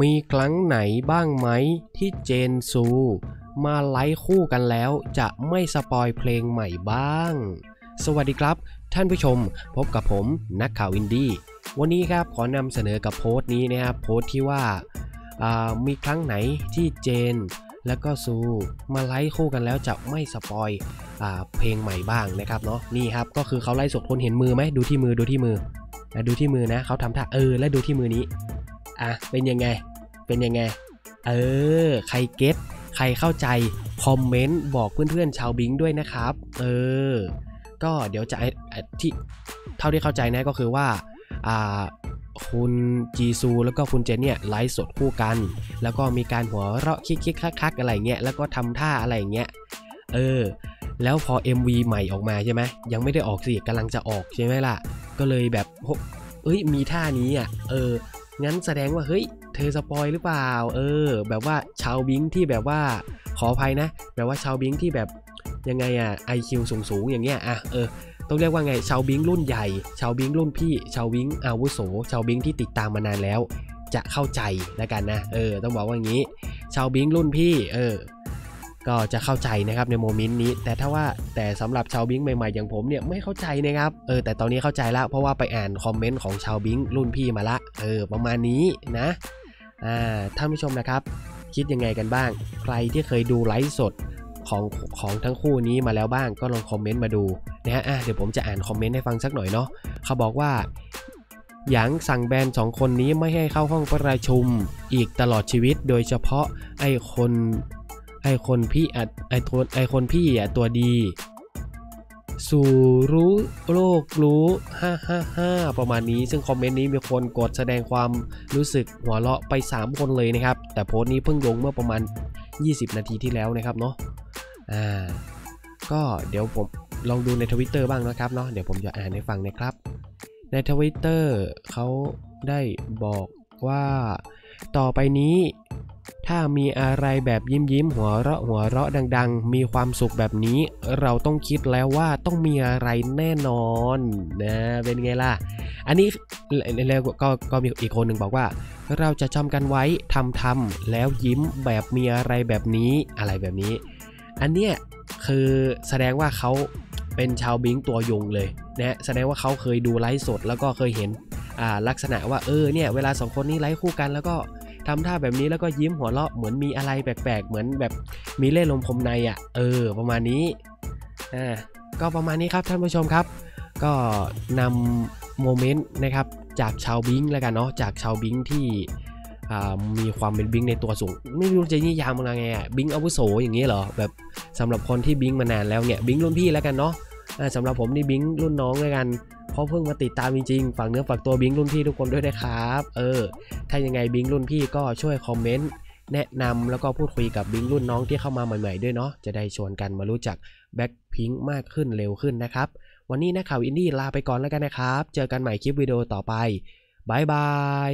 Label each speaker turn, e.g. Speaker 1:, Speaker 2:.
Speaker 1: มีครั้งไหนบ้างไหมที่เจนซู มาไลฟ์คู่กันแล้วจะไม่สปอยเพลงใหม่บ้าง สวัสดีครับ ท่านผู้ชมพบกับผมนักข่าวอินดี้วันนี้ครับขอนำเสนอกับโพสต์นี้นะครับโพสต์ที่ว่าามีครั้งไหนที่เจน และก็ซู มาไลฟ์คู่กันแล้วจะไม่สปอยอเพลงใหม่บ้างนะครับเนาะนี่ครับก็คือเขาไลฟ์สดคนเห็นมือไหมดูที่มือดูที่มือดูที่มือนะเขาทำท่าเออแล้วดูที่มือนี้ อะเป็นยังไง เป็นยังไง เออ ใครเก็ตใครเข้าใจ คอมเมนต์บอกเพื่อนๆชาวบิงด้วยนะครับ เออ ก็เดี๋ยวจะที่เท่าที่เข้าใจนะก็คือว่าอ่าคุณจีซูแล้วก็คุณเจนเนี่ยไลฟ์สดคู่กัน แล้วก็มีการหัวเราะคิกๆคักๆอะไรเงี้ยแล้วก็ทำท่าอะไรเงี้ยเออ แล้วพอ MV ใหม่ออกมาใช่ไหมยังไม่ได้ออกสิกำลังจะออกใช่ไหมล่ะ ก็เลยแบบเอ้ยมีท่านี้อะเออ งั้นแสดงว่าเฮ้ย เธอสปอยหรือเปล่า เออ แบบว่าชาวบิงที่แบบว่าขออภัยนะ แบบว่าชาวบิงที่แบบยังไงอะไอคิวสูงสูงอย่างเงี้ยอะเออต้องเรียกว่าไงชาวบิงรุ่นใหญ่ ชาวบิงรุ่นพี่ ชาวบิงอาวุโส ชาวบิงที่ติดตามมานานแล้ว จะเข้าใจแล้วกันนะ เออ ต้องบอกว่างี้ ชาวบิงรุ่นพี่ เออ ก็จะเข้าใจนะครับในโมเมนต์นี้ แต่ถ้าว่าแต่สำหรับชาวบิงใหม่ๆอย่างผมเนี่ยไม่เข้าใจนะครับเออแต่ตอนนี้เข้าใจแล้วเพราะว่าไปอ่านคอมเมนต์ของชาวบิงรุ่นพี่มาละเออประมาณนี้นะอ่าท่านผู้ชมนะครับ คิดยังไงกันบ้าง ใครที่เคยดูไลฟ์สดของของทั้งคู่นี้มาแล้วบ้างก็ลองคอมเมนต์มาดูนะฮะอะเดี๋ยวผมจะอ่านคอมเมนต์ให้ฟังสักหน่อยเนาะเขาบอกว่าหยางสั่งแบนสองคนนี้ไม่ให้เข้าห้องประชุมอีกตลอดชีวิต โดยเฉพาะไอ้คน ไอคนพี่อะไอ้ตัวไอคนพี่อะตัวดี สู่รู้โลกรู้ฮ่าฮ่าฮ่าประมาณนี้ ซึ่งคอมเมนต์นี้มีคนกดแสดงความรู้สึกหัวเราะไป 3 คนเลยนะครับ แต่โพสต์นี้เพิ่งลงเมื่อประมาณ 20 นาทีที่แล้วนะครับเนาะอ่าก็เดี๋ยวผมลองดูในทวิตเตอร์บ้างนะครับเนาะเดี๋ยวผมจะอ่านให้ฟังนะครับ ในทวิตเตอร์เขาได้บอกว่าต่อไปนี้ ถ้ามีอะไรแบบยิ้มยิ้มๆหัวเราะหัวเราะดัง ๆ มีความสุขแบบนี้ เราต้องคิดแล้วว่าต้องมีอะไรแน่นอนนะเป็นไงล่ะ อันนี้แล้วก็ก็มีอีกคนหนึ่งบอกว่า เราจะจำกันไว้ทำทำๆแล้วยิ้มแบบมีอะไรแบบนี้อะไรแบบนี้ อันเนี้ยคือแสดงว่าเขาเป็นชาวบิงตัวยงเลยนะแสดงว่าเขาเคยดูไลฟ์สดแล้วก็เคยเห็นลักษณะว่าเออเนี่ยเวลาสองคนนี้ไลฟ์คู่กันแล้วก็ ทำท่าแบบนี้แล้วก็ยิ้มหัวเราะเหมือนมีอะไรแปลกๆ เหมือนแบบมีเล่ห์ลมคมในอะ เออ ประมาณนี้ อ่า ก็ประมาณนี้ครับท่านผู้ชมครับ ก็นำโมเมนต์นะครับจากชาวบิงแล้วกันเนาะ จากชาวบิงที่มีความเป็นบิงในตัวสูง ไม่รู้จะนิยามมันยังไงอะบิงอาวุโสอย่างนี้เหรอแบบสำหรับคนที่บิงมานานแล้วเนี่ยบิงรุ่นพี่แล้วกันเนาะสำหรับผมนี่บิงรุ่นน้องแล้วกัน เพราะเพิ่งมาติดตามจริงๆ ฝากเนื้อฝากตัวบิงรุ่นพี่ทุกคนด้วยนะครับ เออ ถ้ายังไงบิงรุ่นพี่ก็ช่วยคอมเมนต์แนะนำแล้วก็พูดคุยกับบิงรุ่นน้องที่เข้ามาใหม่ๆด้วยเนาะ จะได้ชวนกันมารู้จักแบ็คพิงมากขึ้นเร็วขึ้นนะครับ วันนี้นะข่าวอินดี้ลาไปก่อนแล้วกันนะครับ เจอกันใหม่คลิปวิดีโอต่อไปบายบาย